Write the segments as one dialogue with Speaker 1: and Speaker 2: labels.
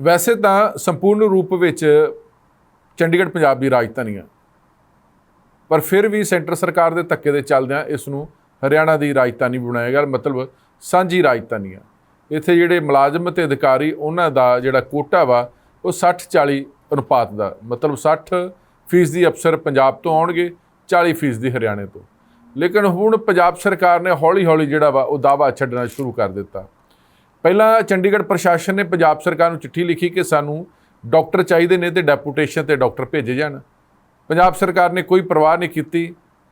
Speaker 1: ਵੈਸੇ ਤਾਂ ਸੰਪੂਰਨ ਰੂਪ ਵਿੱਚ ਚੰਡੀਗੜ੍ਹ ਪੰਜਾਬ ਦੀ ਰਾਜਧਾਨੀ ਹੈ ਪਰ ਫਿਰ ਵੀ ਸੈਂਟਰ ਸਰਕਾਰ ਦੇ ਧੱਕੇ ਦੇ ਚੱਲਦਿਆਂ ਇਸ ਨੂੰ ਹਰਿਆਣਾ ਦੀ ਰਾਜਧਾਨੀ ਬਣਾਇਆ ਗਿਆ, ਮਤਲਬ ਸਾਂਝੀ ਰਾਜਧਾਨੀ ਆ ਇੱਥੇ ਜਿਹੜੇ ਮੁਲਾਜ਼ਮ ਤੇ ਅਧਿਕਾਰੀ, ਉਹਨਾਂ ਦਾ ਜਿਹੜਾ ਕੋਟਾ ਵਾ, ਉਹ 60 40 ਅਨੁਪਾਤ ਦਾ, ਮਤਲਬ 60 ਫੀਸਦੀ ਅਫਸਰ ਪੰਜਾਬ ਤੋਂ ਆਉਣਗੇ 40 ਫੀਸਦੀ ਹਰਿਆਣੇ ਤੋਂ। ਲੇਕਿਨ ਹੁਣ ਪੰਜਾਬ ਸਰਕਾਰ ਨੇ ਹੌਲੀ-ਹੌਲੀ ਜਿਹੜਾ ਵਾ, ਉਹ ਦਾਵਾ ਛੱਡਣਾ ਸ਼ੁਰੂ ਕਰ ਦਿੱਤਾ। ਪਹਿਲਾਂ ਚੰਡੀਗੜ੍ਹ ਪ੍ਰਸ਼ਾਸਨ ਨੇ ਪੰਜਾਬ ਸਰਕਾਰ ਨੂੰ ਚਿੱਠੀ ਲਿਖੀ ਕਿ ਸਾਨੂੰ ਡਾਕਟਰ ਚਾਹੀਦੇ ਨੇ ਤੇ ਡੈਪੂਟੇਸ਼ਨ ਤੇ ਡਾਕਟਰ ਭੇਜੇ ਜਾਣ। ਪੰਜਾਬ ਸਰਕਾਰ ਨੇ ਕੋਈ ਪਰਵਾਹ ਨਹੀਂ ਕੀਤੀ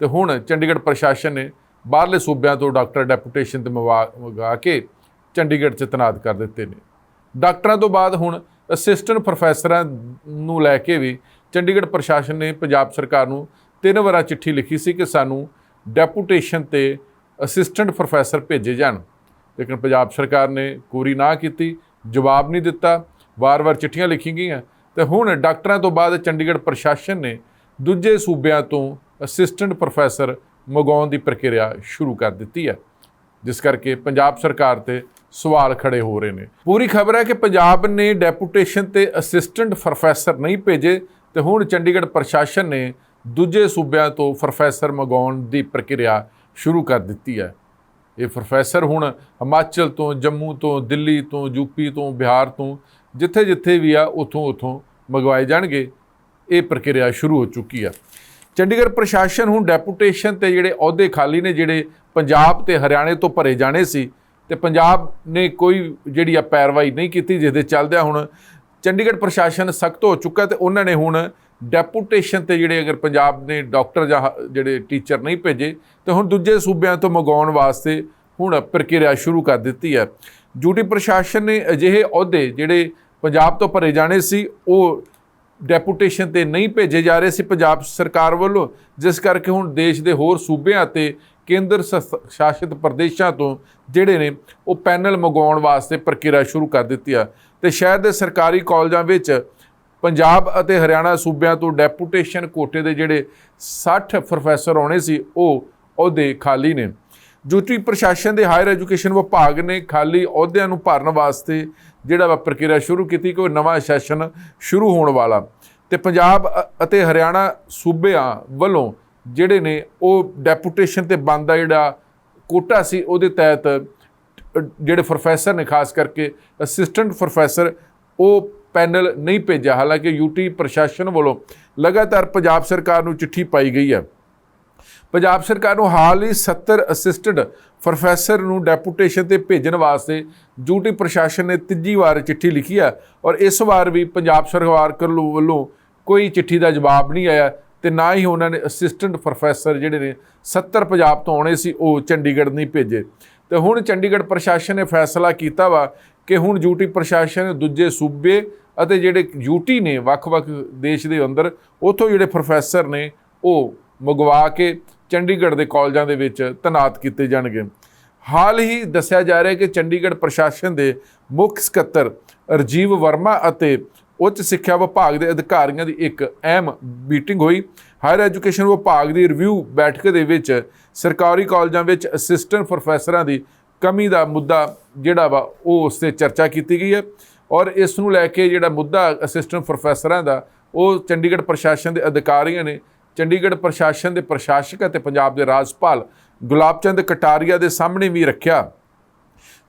Speaker 1: ਤੇ ਹੁਣ ਚੰਡੀਗੜ੍ਹ ਪ੍ਰਸ਼ਾਸਨ ਨੇ ਬਾਹਰਲੇ ਸੂਬਿਆਂ ਤੋਂ ਡਾਕਟਰ ਡੈਪੂਟੇਸ਼ਨ ਤੇ ਮੰਗਵਾ ਮੰਗਾ ਕੇ ਚੰਡੀਗੜ੍ਹ 'ਚ ਤੈਨਾਤ ਕਰ ਦਿੱਤੇ ਨੇ। ਡਾਕਟਰਾਂ ਤੋਂ ਬਾਅਦ ਹੁਣ ਅਸਿਸਟੈਂਟ ਪ੍ਰੋਫੈਸਰਾਂ ਨੂੰ ਲੈ ਕੇ ਵੀ ਚੰਡੀਗੜ੍ਹ ਪ੍ਰਸ਼ਾਸਨ ਨੇ ਪੰਜਾਬ ਸਰਕਾਰ ਨੂੰ ਤਿੰਨ ਵਾਰਾਂ ਚਿੱਠੀ ਲਿਖੀ ਸੀ ਕਿ ਸਾਨੂੰ ਡੈਪੂਟੇਸ਼ਨ ਤੇ ਅਸਿਸਟੈਂਟ ਪ੍ਰੋਫੈਸਰ ਭੇਜੇ ਜਾਣ। ਲੇਕਿਨ ਪੰਜਾਬ ਸਰਕਾਰ ਨੇ ਪੂਰੀ ਨਾ ਕੀਤੀ, ਜਵਾਬ ਨਹੀਂ ਦਿੱਤਾ ਵਾਰ-ਵਾਰ ਚਿੱਠੀਆਂ ਲਿਖੀਆਂ ਗਈਆਂ। ਤੇ ਹੁਣ ਡਾਕਟਰਾਂ ਤੋਂ ਬਾਅਦ ਚੰਡੀਗੜ੍ਹ ਪ੍ਰਸ਼ਾਸਨ ਨੇ ਦੂਜੇ ਸੂਬਿਆਂ ਤੋਂ ਅਸਿਸਟੈਂਟ ਪ੍ਰੋਫੈਸਰ ਮੰਗਾਉਣ ਦੀ ਪ੍ਰਕਿਰਿਆ ਸ਼ੁਰੂ ਕਰ ਦਿੱਤੀ ਹੈ, ਜਿਸ ਕਰਕੇ ਪੰਜਾਬ ਸਰਕਾਰ ਤੇ ਸਵਾਲ ਖੜੇ ਹੋ ਰਹੇ ਨੇ। ਪੂਰੀ ਖਬਰ ਹੈ ਕਿ ਪੰਜਾਬ ਨੇ ਡੈਪੂਟੇਸ਼ਨ ਤੇ ਅਸਿਸਟੈਂਟ ਪ੍ਰੋਫੈਸਰ ਨਹੀਂ ਭੇਜੇ ਤੇ ਹੁਣ ਚੰਡੀਗੜ੍ਹ ਪ੍ਰਸ਼ਾਸਨ ਨੇ ਦੂਜੇ ਸੂਬਿਆਂ ਤੋਂ ਪ੍ਰੋਫੈਸਰ ਮੰਗਾਉਣ ਦੀ ਪ੍ਰਕਿਰਿਆ ਸ਼ੁਰੂ ਕਰ ਦਿੱਤੀ ਹੈ। ਇਹ ਪ੍ਰੋਫੈਸਰ ਹੁਣ ਹਿਮਾਚਲ ਤੋਂ, ਜੰਮੂ ਤੋਂ, ਦਿੱਲੀ ਤੋਂ ਯੂਪੀ ਤੋਂ, ਬਿਹਾਰ ਤੋਂ, ਜਿੱਥੇ ਜਿੱਥੇ ਵੀ ਆ, ਉਥੋਂ ਉਥੋਂ ਮੰਗਵਾਏ ਜਾਣਗੇ। ਇਹ ਪ੍ਰਕਿਰਿਆ ਸ਼ੁਰੂ ਹੋ ਚੁੱਕੀ ਆ। ਚੰਡੀਗੜ੍ਹ ਪ੍ਰਸ਼ਾਸਨ ਹੁਣ ਡੈਪੂਟੇਸ਼ਨ ਤੇ ਜਿਹੜੇ ਅਹੁਦੇ ਖਾਲੀ ਨੇ, ਜਿਹੜੇ ਪੰਜਾਬ ਤੇ ਹਰਿਆਣੇ ਤੋਂ ਭਰੇ ਜਾਣੇ ਸੀ, ਤੇ ਪੰਜਾਬ ਨੇ ਕੋਈ ਜਿਹੜੀ ਆ ਪੈਰਵਾਈ ਨਹੀਂ ਕੀਤੀ, ਜਿਸ ਦੇ ਚੱਲਦਿਆਂ ਹੁਣ ਚੰਡੀਗੜ੍ਹ ਪ੍ਰਸ਼ਾਸਨ ਸਖਤ ਹੋ ਚੁੱਕਾ ਤੇ ਉਹਨਾਂ ਨੇ ਹੁਣ ਡੈਪੂਟੇਸ਼ਨ ਤੇ ਜਿਹੜੇ ਅਗਰ ਪੰਜਾਬ ਨੇ ਡਾਕਟਰ ਜਾਂ ਹ- ਜਿਹੜੇ ਟੀਚਰ ਨਹੀਂ ਭੇਜੇ, ਤੇ ਹੁਣ ਦੂਜੇ ਸੂਬਿਆਂ ਤੋਂ ਮੰਗਾਉਣ ਵਾਸਤੇ ਹੁਣ ਪ੍ਰਕਿਰਿਆ ਸ਼ੁਰੂ ਕਰ ਦਿੱਤੀ ਹੈ। ਡਿਊਟੀ ਪ੍ਰਸ਼ਾਸਨ ਨੇ ਅਜਿਹੇ ਅਹੁਦੇ ਜਿਹੜੇ ਪੰਜਾਬ ਤੋਂ ਭਰੇ ਜਾਣੇ ਸੀ, ਉਹ ਡੈਪੂਟੇਸ਼ਨ ਤੇ ਨਹੀਂ ਭੇਜੇ ਜਾ ਰਹੇ ਸੀ ਪੰਜਾਬ ਸਰਕਾਰ ਵੱਲੋਂ, ਜਿਸ ਕਰਕੇ ਹੁਣ ਦੇਸ਼ ਦੇ ਹੋਰ ਸੂਬਿਆਂ ਤੇ ਕੇਂਦਰ ਸ- ਸ਼ਾਸਿਤ ਪ੍ਰਦੇਸ਼ਾਂ ਤੋਂ ਜਿਹੜੇ ਨੇ, ਉਹ ਪੈਨਲ ਮੰਗਾਉਣ ਵਾਸਤੇ ਪ੍ਰਕਿਰਿਆ ਸ਼ੁਰੂ ਕਰ ਦਿੱਤੀ ਆ ਤੇ ਸ਼ਹਿਰ ਦੇ ਸਰਕਾਰੀ ਕਾਲਜਾਂ ਵਿੱਚ ਪੰਜਾਬ ਅਤੇ ਹਰਿਆਣਾ ਸੂਬਿਆਂ ਤੋਂ ਡੈਪੂਟੇਸ਼ਨ ਕੋਟੇ ਦੇ ਜਿਹੜੇ 60 ਪ੍ਰੋਫੈਸਰ ਆਉਣੇ ਸੀ, ਉਹ ਅਹੁਦੇ ਖਾਲੀ ਨੇ। ਡਿਊਟੀ ਪ੍ਰਸ਼ਾਸਨ ਦੇ ਹਾਇਰ ਐਜੂਕੇਸ਼ਨ ਵਿਭਾਗ ਨੇ ਖਾਲੀ ਅਹੁਦਿਆਂ ਨੂੰ ਭਰਨ ਵਾਸਤੇ ਜਿਹੜਾ ਵਾ ਪ੍ਰਕਿਰਿਆ ਸ਼ੁਰੂ ਕੀਤੀ ਕਿ ਉਹ ਨਵਾਂ ਸੈਸ਼ਨ ਸ਼ੁਰੂ ਹੋਣ ਵਾਲਾ। ਤੇ ਪੰਜਾਬ ਅਤੇ ਹਰਿਆਣਾ ਸੂਬਿਆਂ ਵੱਲੋਂ ਜਿਹੜੇ ਨੇ, ਉਹ ਡੈਪੂਟੇਸ਼ਨ ਤੇ ਬੰਦਾ ਜਿਹੜਾ ਕੋਟਾ ਸੀ, ਉਹਦੇ ਤਹਿਤ ਜਿਹੜੇ ਪ੍ਰੋਫੈਸਰ ਨੇ, ਖਾਸ ਕਰਕੇ ਅਸਿਸਟੈਂਟ ਪ੍ਰੋਫੈਸਰ, ਉਹ ਪੈਨਲ ਨਹੀਂ ਭੇਜਿਆ। ਹਾਲਾਂਕਿ ਯੂਟੀ ਪ੍ਰਸ਼ਾਸਨ ਵੱਲੋਂ ਲਗਾਤਾਰ ਪੰਜਾਬ ਸਰਕਾਰ ਨੂੰ ਚਿੱਠੀ ਪਾਈ ਗਈ ਹੈ। ਪੰਜਾਬ ਸਰਕਾਰ ਨੂੰ ਹਾਲ ਹੀ 70 ਅਸਿਸਟੈਂਟ ਪ੍ਰੋਫੈਸਰ ਨੂੰ ਡੈਪੂਟੇਸ਼ਨ ਤੇ ਭੇਜਣ ਵਾਸਤੇ ਯੂਟੀ ਪ੍ਰਸ਼ਾਸਨ ਨੇ ਤੀਜੀ ਵਾਰ ਚਿੱਠੀ ਲਿਖੀ ਹੈ ਔਰ ਇਸ ਵਾਰ ਵੀ ਪੰਜਾਬ ਸਰਕਾਰ ਵੱਲੋਂ ਵੱਲੋਂ ਕੋਈ ਚਿੱਠੀ ਦਾ ਜਵਾਬ ਨਹੀਂ ਆਇਆ ਤੇ ਨਾ ਹੀ ਉਹਨਾਂ ਨੇ ਅਸਿਸਟੈਂਟ ਪ੍ਰੋਫੈਸਰ ਜਿਹੜੇ ਨੇ 70 ਪੰਜਾਬ ਤੋਂ ਆਉਣੇ ਸੀ, ਉਹ ਚੰਡੀਗੜ੍ਹ ਨਹੀਂ ਭੇਜੇ। ਤੇ ਹੁਣ ਚੰਡੀਗੜ੍ਹ ਪ੍ਰਸ਼ਾਸਨ ਨੇ ਫੈਸਲਾ ਕੀਤਾ ਵਾ ਕਿ ਹੁਣ ਡਿਊਟੀ ਪ੍ਰਸ਼ਾਸਨ ਦੂਜੇ ਸੂਬੇ ਅਤੇ ਜਿਹੜੇ ਯੂਟੀ ਨੇ ਵੱਖ-ਵੱਖ ਦੇਸ਼ ਦੇ ਅੰਦਰ, ਉੱਥੋਂ ਜਿਹੜੇ ਪ੍ਰੋਫੈਸਰ ਨੇ, ਉਹ ਮੰਗਵਾ ਕੇ ਚੰਡੀਗੜ੍ਹ ਦੇ ਕਾਲਜਾਂ ਦੇ ਵਿੱਚ ਤੈਨਾਤ ਕੀਤੇ ਜਾਣਗੇ। ਹਾਲ ਹੀ ਦੱਸਿਆ ਜਾ ਰਿਹਾ ਹੈ ਕਿ ਚੰਡੀਗੜ੍ਹ ਪ੍ਰਸ਼ਾਸਨ ਦੇ ਮੁੱਖ ਸਕੱਤਰ ਰਜੀਵ ਵਰਮਾ ਅਤੇ ਉੱਚ ਸਿੱਖਿਆ ਵਿਭਾਗ ਦੇ ਅਧਿਕਾਰੀਆਂ ਦੀ ਇੱਕ ਅਹਿਮ ਮੀਟਿੰਗ ਹੋਈ। ਹਾਇਰ ਐਜੂਕੇਸ਼ਨ ਵਿਭਾਗ ਦੀ ਰਿਵਿਊ ਬੈਠਕ ਦੇ ਵਿੱਚ ਸਰਕਾਰੀ ਕਾਲਜਾਂ ਵਿੱਚ ਅਸਿਸਟੈਂਟ ਪ੍ਰੋਫੈਸਰਾਂ ਦੀ ਕਮੀ ਦਾ ਮੁੱਦਾ ਜਿਹੜਾ ਵਾ, ਉਹ ਉਸ ਤੇ ਚਰਚਾ ਕੀਤੀ ਗਈ ਹੈ। ਔਰ ਇਸ ਨੂੰ ਲੈ ਕੇ ਜਿਹੜਾ ਮੁੱਦਾ ਅਸਿਸਟੈਂਟ ਪ੍ਰੋਫੈਸਰਾਂ ਦਾ, ਉਹ ਚੰਡੀਗੜ੍ਹ ਪ੍ਰਸ਼ਾਸਨ ਦੇ ਅਧਿਕਾਰੀਆਂ ਨੇ, ਚੰਡੀਗੜ੍ਹ ਪ੍ਰਸ਼ਾਸਨ ਦੇ ਪ੍ਰਸ਼ਾਸਕ ਅਤੇ ਪੰਜਾਬ ਦੇ ਰਾਜਪਾਲ ਗੁਲਾਬ ਚੰਦ ਕਟਾਰੀਆ ਦੇ ਸਾਹਮਣੇ ਵੀ ਰੱਖਿਆ।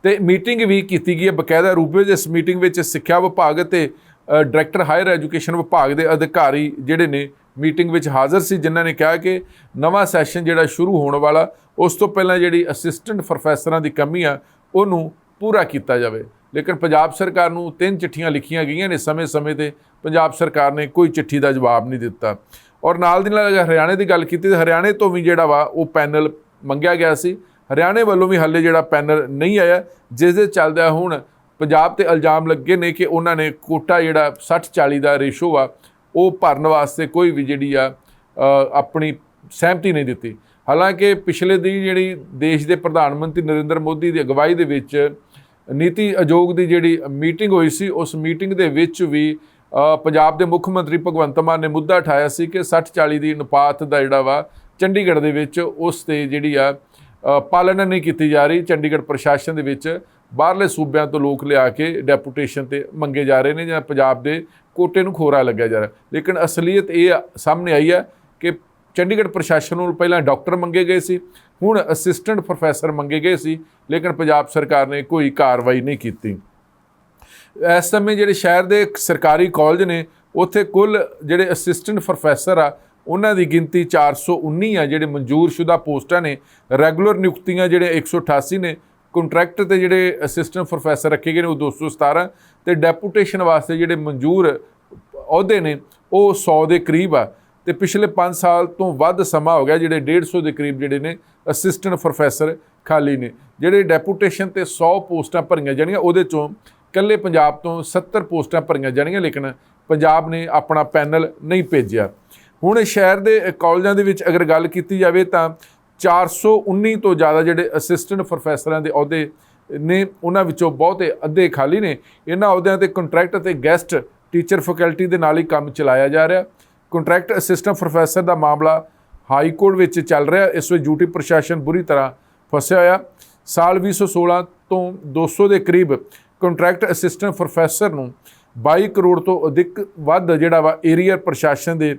Speaker 1: ਤੇ ਮੀਟਿੰਗ ਵੀ ਕੀਤੀ ਗਈ ਹੈ, ਬਕਾਇਦਾ ਰੂਪ ਵਿੱਚ ਇਸ ਮੀਟਿੰਗ ਵਿੱਚ ਸਿੱਖਿਆ ਵਿਭਾਗ ਅਤੇ ਡਾਇਰੈਕਟਰ ਹਾਇਰ ਐਜੂਕੇਸ਼ਨ ਵਿਭਾਗ ਦੇ ਅਧਿਕਾਰੀ ਜਿਹੜੇ ਨੇ ਮੀਟਿੰਗ ਵਿੱਚ ਹਾਜ਼ਰ ਸੀ, ਜਿਨ੍ਹਾਂ ਨੇ ਕਿਹਾ ਕਿ ਨਵਾਂ ਸੈਸ਼ਨ ਜਿਹੜਾ ਸ਼ੁਰੂ ਹੋਣ ਵਾਲਾ, ਉਸ ਤੋਂ ਪਹਿਲਾਂ ਜਿਹੜੀ ਅਸਿਸਟੈਂਟ ਪ੍ਰੋਫੈਸਰਾਂ ਦੀ ਕਮੀ ਆ, ਉਹਨੂੰ ਪੂਰਾ ਕੀਤਾ ਜਾਵੇ। ਲੇਕਿਨ ਪੰਜਾਬ ਸਰਕਾਰ ਨੂੰ ਤਿੰਨ ਚਿੱਠੀਆਂ ਲਿਖੀਆਂ ਗਈਆਂ ਨੇ ਸਮੇਂ-ਸਮੇਂ ਤੇ। ਪੰਜਾਬ ਸਰਕਾਰ ਨੇ ਕੋਈ ਚਿੱਠੀ ਦਾ ਜਵਾਬ ਨਹੀਂ ਦਿੱਤਾ। ਔਰ ਨਾਲ ਦੀ ਨਾਲ ਅਗਰ ਹਰਿਆਣੇ ਦੀ ਗੱਲ ਕੀਤੀ ਤਾਂ ਹਰਿਆਣੇ ਤੋਂ ਵੀ ਜਿਹੜਾ ਵਾ ਉਹ ਪੈਨਲ ਮੰਗਿਆ ਗਿਆ ਸੀ। ਹਰਿਆਣੇ ਵੱਲੋਂ ਵੀ ਹਾਲੇ ਜਿਹੜਾ ਪੈਨਲ ਨਹੀਂ ਆਇਆ, ਜਿਸ ਦੇ ਚੱਲਦਿਆਂ ਹੁਣ ਪੰਜਾਬ ਤੇ ਇਲਜ਼ਾਮ ਲੱਗੇ ਨੇ ਕਿ ਉਹਨਾਂ ਨੇ ਕੋਟਾ ਜਿਹੜਾ 60 40 ਦਾ ਰੇਸ਼ੋ ਆ, ਉਹ ਭਰਨ ਵਾਸਤੇ ਕੋਈ ਵੀ ਜਿਹੜੀ ਆ ਆਪਣੀ ਸਹਿਮਤੀ ਨਹੀਂ ਦਿੱਤੀ। ਹਾਲਾਂਕਿ ਪਿਛਲੇ ਦੀ ਜਿਹੜੀ ਦੇਸ਼ ਦੇ ਪ੍ਰਧਾਨ ਮੰਤਰੀ ਨਰਿੰਦਰ ਮੋਦੀ ਦੀ ਅਗਵਾਈ ਦੇ ਵਿੱਚ ਨੀਤੀ ਆਯੋਗ ਦੀ ਜਿਹੜੀ ਮੀਟਿੰਗ ਹੋਈ ਸੀ, ਉਸ ਮੀਟਿੰਗ ਦੇ ਵਿੱਚ ਵੀ ਪੰਜਾਬ ਦੇ ਮੁੱਖ ਮੰਤਰੀ ਭਗਵੰਤ ਮਾਨ ਨੇ ਮੁੱਦਾ ਉਠਾਇਆ ਸੀ ਕਿ 60 40 ਦੀ ਅਨੁਪਾਤ ਦਾ ਜਿਹੜਾ ਵਾ, ਚੰਡੀਗੜ੍ਹ ਦੇ ਵਿੱਚ ਉਸ ਤੇ ਜਿਹੜੀ ਆ ਪਾਲਣਾ ਨਹੀਂ ਕੀਤੀ ਜਾ ਰਹੀ। ਚੰਡੀਗੜ੍ਹ ਪ੍ਰਸ਼ਾਸਨ ਦੇ ਵਿੱਚ ਬਾਹਰਲੇ ਸੂਬਿਆਂ ਤੋਂ ਲੋਕ ਲਿਆ ਕੇ ਡੈਪੂਟੇਸ਼ਨ ਤੇ ਮੰਗੇ ਜਾ ਰਹੇ ਨੇ ਜਾਂ ਪੰਜਾਬ ਦੇ ਕੋਟੇ ਨੂੰ ਖੋਰਾ ਲੱਗਿਆ ਜਾ ਰਿਹਾ। ਲੇਕਿਨ ਅਸਲੀਅਤ ਇਹ ਆ- ਸਾਹਮਣੇ ਆਈ ਹੈ ਕਿ ਚੰਡੀਗੜ੍ਹ ਪ੍ਰਸ਼ਾਸਨ ਨੂੰ ਪਹਿਲਾਂ ਡਾਕਟਰ ਮੰਗੇ ਗਏ ਸੀ ਹੁਣ ਅਸਿਸਟੈਂਟ ਪ੍ਰੋਫੈਸਰ ਮੰਗੇ ਗਏ ਸੀ, ਲੇਕਿਨ ਪੰਜਾਬ ਸਰਕਾਰ ਨੇ ਕੋਈ ਕਾਰਵਾਈ ਨਹੀਂ ਕੀਤੀ। ਇਸ ਸਮੇਂ ਜਿਹੜੇ ਸ਼ਹਿਰ ਦੇ ਸਰਕਾਰੀ ਕਾਲਜ ਨੇ, ਉੱਥੇ ਕੁੱਲ ਜਿਹੜੇ ਅਸਿਸਟੈਂਟ ਪ੍ਰੋਫੈਸਰ ਆ, ਉਹਨਾਂ ਦੀ ਗਿਣਤੀ 419 ਆ, ਜਿਹੜੇ ਮਨਜ਼ੂਰਸ਼ੁਦਾ ਪੋਸਟਾਂ ਨੇ, ਰੈਗੂਲਰ ਨਿਯੁਕਤੀਆਂ ਜਿਹੜੇ 188 ਨੇ ਕੰਟਰੈਕਟ ਤੇ ਜਿਹੜੇ ਅਸਿਸਟੈਂਟ ਪ੍ਰੋਫੈਸਰ ਰੱਖੇ ਗਏ ਨੇ, ਉਹ 217 ਤੇ ਡੈਪੂਟੇਸ਼ਨ ਵਾਸਤੇ ਜਿਹੜੇ ਮਨਜ਼ੂਰ ਅਹੁਦੇ ਨੇ, ਉਹ 100 ਦੇ ਕਰੀਬ ਆ। ਤੇ ਪਿਛਲੇ 5 ਸਾਲ ਤੋਂ ਵੱਧ ਸਮਾਂ ਹੋ ਗਿਆ ਜਿਹੜੇ 150 ਦੇ ਕਰੀਬ ਜਿਹੜੇ ਨੇ ਅਸਿਸਟੈਂਟ ਪ੍ਰੋਫੈਸਰ ਖਾਲੀ ਨੇ, ਜਿਹੜੇ ਡੈਪੂਟੇਸ਼ਨ ਤੇ 100 ਪੋਸਟਾਂ ਭਰੀਆਂ ਜਾਣੀਆਂ, ਉਹਦੇ ਚੋਂ ਕੱਲੇ ਪੰਜਾਬ ਤੋਂ 70 ਪੋਸਟਾਂ ਭਰੀਆਂ ਜਾਣੀਆਂ, ਲੇਕਿਨ ਪੰਜਾਬ ਨੇ ਆਪਣਾ ਪੈਨਲ ਨਹੀਂ ਭੇਜਿਆ। ਹੁਣ ਸ਼ਹਿਰ ਦੇ ਕਾਲਜਾਂ ਦੇ ਵਿੱਚ ਅਗਰ ਗੱਲ ਕੀਤੀ ਜਾਵੇ ਤਾਂ 419 ਤੋਂ ਜ਼ਿਆਦਾ ਜਿਹੜੇ ਅਸਿਸਟੈਂਟ ਪ੍ਰੋਫੈਸਰਾਂ ਦੇ ਅਹੁਦੇ ਨੇ, ਉਹਨਾਂ ਵਿੱਚੋਂ ਬਹੁਤੇ ਅੱਧੇ ਖਾਲੀ ਨੇ। ਇਹਨਾਂ ਅਹੁਦਿਆਂ ਤੇ ਕੰਟਰੈਕਟ ਅਤੇ ਗੈਸਟ ਟੀਚਰ ਫੈਕਲਟੀ ਦੇ ਨਾਲ ਹੀ ਕੰਮ ਚਲਾਇਆ ਜਾ ਰਿਹਾ। ਕੰਟਰੈਕਟ ਅਸਿਸਟੈਂਟ ਪ੍ਰੋਫੈਸਰ ਦਾ ਮਾਮਲਾ ਹਾਈ ਕੋਰਟ ਵਿੱਚ ਚੱਲ ਰਿਹਾ। ਇਸ ਵਿੱਚ ਡਿਊਟੀ ਪ੍ਰਸ਼ਾਸਨ ਬੁਰੀ ਤਰ੍ਹਾਂ ਫਸਿਆ ਹੋਇਆ। ਸਾਲ 2016 ਤੋਂ 200 ਦੇ ਕਰੀਬ ਕੰਟਰੈਕਟ ਅਸਿਸਟੈਂਟ ਪ੍ਰੋਫੈਸਰ ਨੂੰ 22 ਕਰੋੜ ਤੋਂ ਅਧਿਕ ਵੱਧ ਜਿਹੜਾ ਵਾ ਏਰੀਅਰ ਪ੍ਰਸ਼ਾਸਨ ਦੇ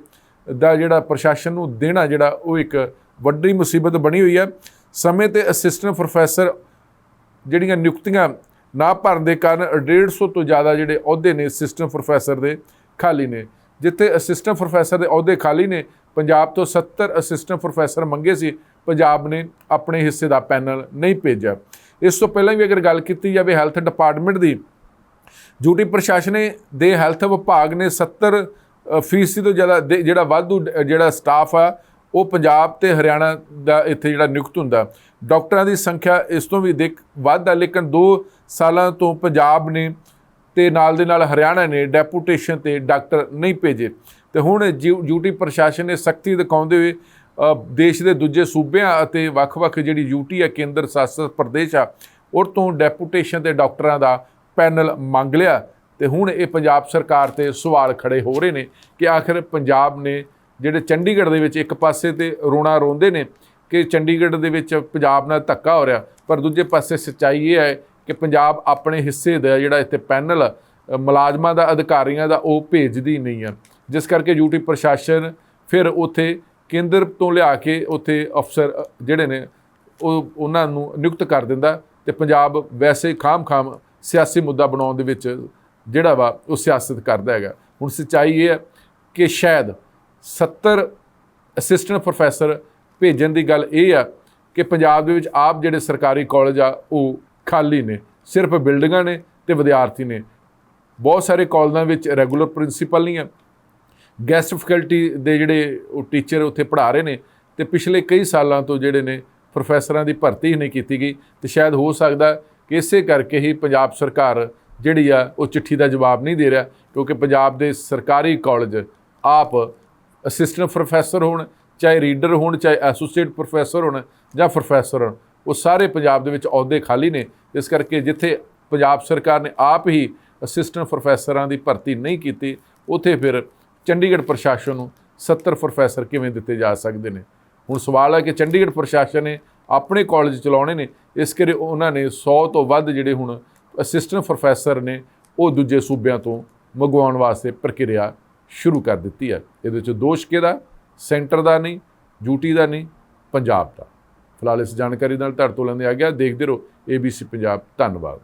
Speaker 1: ਦਾ ਜਿਹੜਾ ਪ੍ਰਸ਼ਾਸਨ ਨੂੰ ਦੇਣਾ ਜਿਹੜਾ ਉਹ ਇੱਕ ਵੱਡੀ ਮੁਸੀਬਤ ਬਣੀ ਹੋਈ ਹੈ। ਸਮੇਂ ਤੇ ਅਸਿਸਟੈਂਟ ਪ੍ਰੋਫੈਸਰ ਜਿਹੜੀਆਂ ਨਿਯੁਕਤੀਆਂ ਨਾ ਭਰਨ ਦੇ ਕਾਰਨ 150 ਤੋਂ ਜ਼ਿਆਦਾ ਜਿਹੜੇ ਅਹੁਦੇ ਨੇ ਅਸਿਸਟੈਂਟ ਪ੍ਰੋਫੈਸਰ ਦੇ ਖਾਲੀ ਨੇ। ਜਿੱਥੇ ਅਸਿਸਟੈਂਟ ਪ੍ਰੋਫੈਸਰ ਦੇ ਅਹੁਦੇ ਖਾਲੀ ਨੇ, ਪੰਜਾਬ ਤੋਂ 70 ਅਸਿਸਟੈਂਟ ਪ੍ਰੋਫੈਸਰ ਮੰਗੇ ਸੀ, ਪੰਜਾਬ ਨੇ ਆਪਣੇ ਹਿੱਸੇ ਦਾ ਪੈਨਲ ਨਹੀਂ ਭੇਜਿਆ। ਇਸ ਤੋਂ ਪਹਿਲਾਂ ਵੀ ਅਗਰ ਗੱਲ ਕੀਤੀ ਜਾਵੇ ਹੈਲਥ ਡਿਪਾਰਟਮੈਂਟ ਦੀ, ਡਿਊਟੀ ਪ੍ਰਸ਼ਾਸਨ ਦੇ ਹੈਲਥ ਵਿਭਾਗ ਨੇ 70 ਫੀਸਦੀ ਤੋਂ ਜ਼ਿਆਦਾ ਦੇ- ਜਿਹੜਾ ਵਾਧੂ ਜਿਹੜਾ ਸਟਾਫ ਆ, ਉਹ ਪੰਜਾਬ ਤੇ ਹਰਿਆਣਾ ਦਾ ਇੱਥੇ ਜਿਹੜਾ ਨਿਯੁਕਤ ਹੁੰਦਾ। ਡਾਕਟਰਾਂ ਦੀ ਸੰਖਿਆ ਇਸ ਤੋਂ ਵੀ ਦੇਖ, ਵੱਧ ਆ, ਲੇਕਿਨ 2 ਸਾਲਾਂ ਤੋਂ ਪੰਜਾਬ ਨੇ ਤੇ ਨਾਲ ਦੇ ਨਾਲ ਹਰਿਆਣਾ ਨੇ ਡੈਪੂਟੇਸ਼ਨ ਤੇ ਡਾਕਟਰ ਨਹੀਂ ਭੇਜੇ। ਤੇ ਹੁਣ ਜਿਊ- ਡਿਊਟੀ ਪ੍ਰਸ਼ਾਸਨ ਨੇ ਸਖਤੀ ਦਿਖਾਉਂਦੇ ਹੋਏ ਦੇਸ਼ ਦੇ ਦੂਜੇ ਸੂਬਿਆਂ ਅਤੇ ਵੱਖ-ਵੱਖ ਜਿਹੜੀ ਯੂਟੀ ਆ, ਕੇਂਦਰ ਸ਼ਾਸਤ ਪ੍ਰਦੇਸ਼ ਆ ਉਹ ਤੋਂ ਡੈਪੂਟੇਸ਼ਨ ਤੇ ਡਾਕਟਰਾਂ ਦਾ ਪੈਨਲ ਮੰਗ ਲਿਆ। ਤੇ ਹੁਣ ਇਹ ਪੰਜਾਬ ਸਰਕਾਰ ਤੇ ਸਵਾਲ ਖੜੇ ਹੋ ਰਹੇ ਨੇ ਕਿ ਆਖਿਰ ਪੰਜਾਬ ਨੇ ਜਿਹੜੇ ਚੰਡੀਗੜ੍ਹ ਦੇ ਵਿੱਚ ਇੱਕ ਪਾਸੇ ਤੇ ਰੋਣਾ ਰੋਂਦੇ ਨੇ, ਕਿ ਚੰਡੀਗੜ੍ਹ ਦੇ ਵਿੱਚ ਪੰਜਾਬ ਨਾਲ ਧੱਕਾ ਹੋ ਰਿਹਾ, ਪਰ ਦੂਜੇ ਪਾਸੇ ਸੱਚਾਈ ਇਹ ਹੈ ਕਿ ਪੰਜਾਬ ਆਪਣੇ ਹਿੱਸੇ ਦਾ ਜਿਹੜਾ ਇੱਥੇ ਪੈਨਲ ਮੁਲਾਜ਼ਮਾਂ ਦਾ, ਅਧਿਕਾਰੀਆਂ ਦਾ ਉਹ ਭੇਜਦੀ ਨਹੀਂ ਹੈ। ਜਿਸ ਕਰਕੇ ਯੂਟੀ ਪ੍ਰਸ਼ਾਸਨ ਫਿਰ ਉੱਥੇ ਕੇਂਦਰ ਤੋਂ ਲਿਆ ਕੇ ਉੱਥੇ ਅਫਸਰ ਜਿਹੜੇ ਨੇ, ਉਹ, ਉਹਨਾਂ ਨੂੰ ਨਿਯੁਕਤ ਕਰ ਦਿੰਦਾ ਤੇ ਪੰਜਾਬ ਵੈਸੇ ਖਾਮ-ਖਾਮ ਸਿਆਸੀ ਮੁੱਦਾ ਬਣਾਉਣ ਦੇ ਵਿੱਚ ਜਿਹੜਾ ਵਾ ਉਹ ਸਿਆਸਤ ਕਰਦਾ ਹੈਗਾ। ਹੁਣ ਸੱਚਾਈ ਇਹ ਹੈ ਕਿ ਸ਼ਾਇਦ 70 ਅਸਿਸਟੈਂਟ ਪ੍ਰੋਫੈਸਰ ਭੇਜਣ ਦੀ ਗੱਲ ਇਹ ਆ ਕਿ ਪੰਜਾਬ ਦੇ ਵਿੱਚ ਆਪ ਜਿਹੜੇ ਸਰਕਾਰੀ ਕਾਲਜ ਆ, ਉਹ ਖਾਲੀ ਨੇ, ਸਿਰਫ ਬਿਲਡਿੰਗਾਂ ਨੇ ਤੇ ਵਿਦਿਆਰਥੀ ਨੇ। ਬਹੁਤ ਸਾਰੇ ਕਾਲਜਾਂ ਵਿੱਚ ਰੈਗੂਲਰ ਪ੍ਰਿੰਸੀਪਲ ਨਹੀਂ ਹੈ ਗੈਸਟ ਫੈਕਲਟੀ ਦੇ ਜਿਹੜੇ ਉਹ ਟੀਚਰ ਉੱਥੇ ਪੜ੍ਹਾ ਰਹੇ ਨੇ ਤੇ ਪਿਛਲੇ ਕਈ ਸਾਲਾਂ ਤੋਂ ਜਿਹੜੇ ਨੇ ਪ੍ਰੋਫੈਸਰਾਂ ਦੀ ਭਰਤੀ ਹੀ ਨਹੀਂ ਕੀਤੀ ਗਈ ਤੇ ਸ਼ਾਇਦ ਹੋ ਸਕਦਾ ਕਿ ਇਸੇ ਕਰਕੇ ਹੀ ਪੰਜਾਬ ਸਰਕਾਰ ਜਿਹੜੀ ਆ ਉਹ ਚਿੱਠੀ ਦਾ ਜਵਾਬ ਨਹੀਂ ਦੇ ਰਿਹਾ ਕਿਉਂਕਿ ਪੰਜਾਬ ਦੇ ਸਰਕਾਰੀ ਕਾਲਜ ਆਪ ਅਸਿਸਟੈਂਟ ਪ੍ਰੋਫੈਸਰ ਹੋਣ, ਚਾਹੇ ਰੀਡਰ ਹੋਣ, ਚਾਹੇ ਐਸੋਸੀਏਟ ਪ੍ਰੋਫੈਸਰ ਹੋਣ ਜਾਂ ਪ੍ਰੋਫੈਸਰ ਹੋਣ ਉਹ ਸਾਰੇ ਪੰਜਾਬ ਦੇ ਵਿੱਚ ਅਹੁਦੇ ਖਾਲੀ ਨੇ। ਇਸ ਕਰਕੇ ਜਿੱਥੇ ਪੰਜਾਬ ਸਰਕਾਰ ਨੇ ਆਪ ਹੀ ਅਸਿਸਟੈਂਟ ਪ੍ਰੋਫੈਸਰਾਂ ਦੀ ਭਰਤੀ ਨਹੀਂ ਕੀਤੀ, ਉੱਥੇ ਫਿਰ ਚੰਡੀਗੜ੍ਹ ਪ੍ਰਸ਼ਾਸਨ ਨੂੰ 70 ਪ੍ਰੋਫੈਸਰ ਕਿਵੇਂ ਦਿੱਤੇ ਜਾ ਸਕਦੇ ਨੇ? ਹੁਣ ਸਵਾਲ ਹੈ ਕਿ ਚੰਡੀਗੜ੍ਹ ਪ੍ਰਸ਼ਾਸਨ ਨੇ ਆਪਣੇ ਕਾਲਜ ਚਲਾਉਣੇ ਨੇ। ਇਸ ਕਰਕੇ ਉਹਨਾਂ ਨੇ 100 ਤੋਂ ਵੱਧ ਜਿਹੜੇ ਹੁਣ ਅਸਿਸਟੈਂਟ ਪ੍ਰੋਫੈਸਰ ਨੇ, ਉਹ ਦੂਜੇ ਸੂਬਿਆਂ ਤੋਂ ਮੰਗਵਾਉਣ ਵਾਸਤੇ ਪ੍ਰਕਿਰਿਆ ਸ਼ੁਰੂ ਕਰ ਦਿੱਤੀ ਹੈ। ਇਹਦੇ ਵਿੱਚ ਦੋਸ਼ ਕਿਹਦਾ? ਸੈਂਟਰ ਦਾ ਨਹੀਂ ਡਿਊਟੀ ਦਾ ਨਹੀਂ, ਪੰਜਾਬ ਦਾ। ਫਿਲਹਾਲ ਇਸ ਜਾਣਕਾਰੀ ਨਾਲ ਤੁਹਾਡੇ ਤੋਂ ਲੈਂਦੇ ਆ ਗਿਆ ਦੇਖਦੇ ਰਹੋ ABC ਪੰਜਾਬ ਧੰਨਵਾਦ